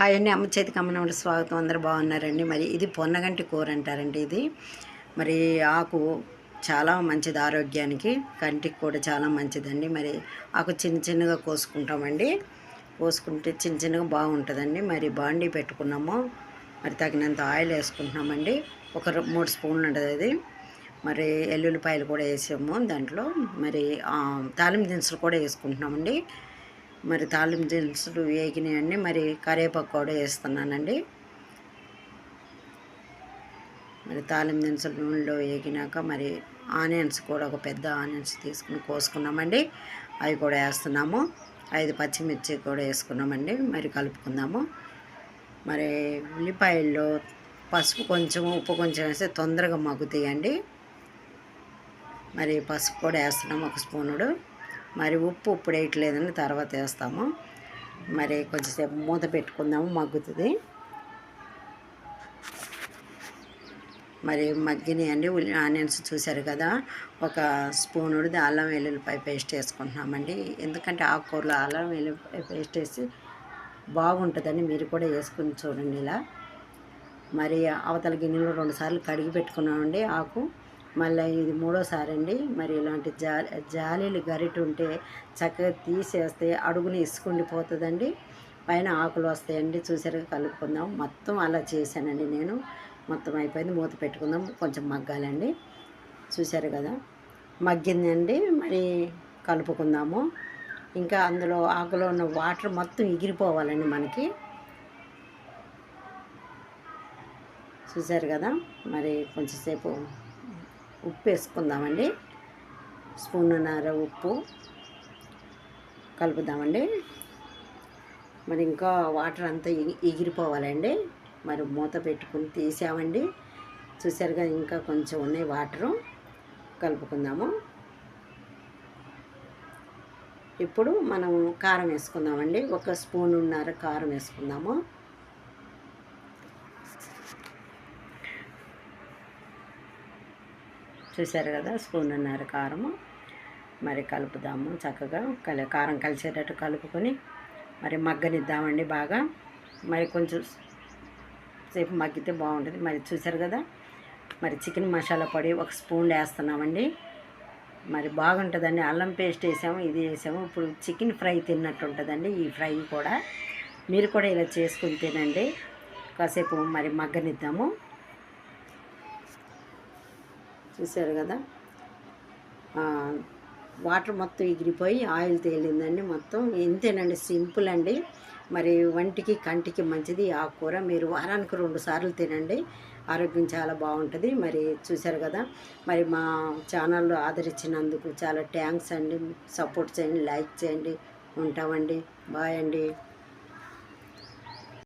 Hi అండి అమ్మ చేతి అమ్మనవాడు స్వాగతం. అందరు బాగున్నారండి. మరి ఇది పొన్నగంటి కూర అంటారండి ఇది. మరి ఆకు చాలా మంచిది ఆరోగ్యానికి. కంటికి కూడా చాలా మంచిదండి. మరి ఆకు చిన్న చిన్నగా కోసుకుంటామండి. కోసుకుంటే చిన్న చిన్నగా బాగుంటుందండి. మరి బాండీ పెట్టుకున్నాము. మరి తగినంత ఆయిల్ వేసుకుంటున్నామండి. ఒక మూడు స్పూన్లు ఉంటుంది అది. మరి ఎల్లుల్లిపాయలు కూడా వేసాము దాంట్లో. మరి ఆ, తాలింపు దినుసులు కూడా వేసుకుంటున్నామండి. మరి తాలింపు దినుసులు వేగినాయండి మరి కరివేపాకు కూడా వేస్తున్నానండి. మరి తాలింపు దినుసులు నూనెలో వేగినాక మరి ఆనియన్స్ కూడా ఒక పెద్ద ఆనియన్స్ తీసుకుని కోసుకున్నామండి. అవి కూడా వేస్తున్నాము. ఐదు పచ్చిమిర్చి కూడా వేసుకున్నామండి. మరి కలుపుకుందాము. మరి ఉల్లిపాయల్లో పసుపు కొంచెం ఉప్పు కొంచెం వేస్తే తొందరగా మగ్గుతాయండి. మరి పసుపు కూడా వేస్తున్నాము ఒక స్పూనుడు. మరి ఉప్పు ఇప్పుడు వేయట్లేదని తర్వాత వేస్తాము. మరి కొంచెంసేపు మూత పెట్టుకుందాము మగ్గుతుంది. మరి మగ్గినాయండి ఉల్లి ఆనియన్స్ చూశారు కదా ఒక స్పూన్ ఉడిది అల్లం వెల్లుల్లిపాయ పేస్ట్ వేసుకుంటున్నామండి. ఎందుకంటే ఆకుకూరలో అల్లం వెల్లుల్లిపాయ పేస్ట్ వేసి బాగుంటుందని మీరు కూడా వేసుకుని చూడండి ఇలా. మరి అవతల గిన్నెలో రెండుసార్లు కడిగి పెట్టుకున్నామండి ఆకు. మళ్ళీ ఇది మూడోసారి అండి మరి ఇలాంటి జాలి జాలీలు గరిట ఉంటే చక్కగా తీసేస్తే అడుగుని ఇసుకుండిపోతుందండి పైన ఆకులు వస్తాయండి. చూసారుగా కలుపుకుందాం. మొత్తం అలా చేశానండి నేను. మొత్తం అయిపోయింది. మూత పెట్టుకుందాం. కొంచెం మగ్గాలండి. చూశారు కదా? మగ్గిందండి. మరి కలుపుకుందాము. ఇంకా అందులో ఆకులో ఉన్న వాటర్ మొత్తం ఎగిరిపోవాలండి మనకి. చూశారు కదా? మరి కొంచెంసేపు ఉప్పు వేసుకుందామండి. స్పూన్నర ఉప్పు కలుపుదామండి. మరి ఇంకా వాటర్ అంతా ఎగి- ఎగిరిపోవాలండి. మరి మూత పెట్టుకుని తీసామండి. చూసారుగా ఇంకా కొంచెం ఉన్నాయి వాటరు. కలుపుకుందాము. ఇప్పుడు మనం కారం వేసుకుందామండి. ఒక స్పూన్ ఉన్నర కారం వేసుకుందాము. చూసారు కదా స్పూన్ ఉన్నర కారము. మరి కలుపుదాము చక్కగా కల కారం కలిసేటట్టు కలుపుకొని మరి మగ్గనిద్దామండి బాగా. మరి కొంచెం సేపు మగ్గితే బాగుంటుంది. మరి చూసారు కదా మరి చికెన్ మసాలా పొడి ఒక స్పూన్ వేస్తున్నామండి. మరి బాగుంటుందండి. అల్లం పేస్ట్ వేసాము ఇది వేసాము. ఇప్పుడు చికెన్ ఫ్రై తిన్నట్టు ఉంటుందండి ఈ ఫ్రై కూడా. మీరు కూడా ఇలా చేసుకుని తినండి. కాసేపు మరి మగ్గనిద్దాము. చూశారు కదా? వాటర్ మొత్తం ఎగిరిపోయి ఆయిల్ తేలిందండి మొత్తం. ఇంతేనండి సింపుల్ అండి. మరి వంటికి కంటికి మంచిది ఆ కూర. మీరు వారానికి రెండు సార్లు తినండి. ఆరోగ్యం చాలా బాగుంటుంది. మరి చూశారు కదా? మరి మా ఛానల్లో ఆదరించినందుకు చాలా థ్యాంక్స్ అండి. సపోర్ట్ చేయండి లైక్ చేయండి. ఉంటామండి. బాయ్ అండి.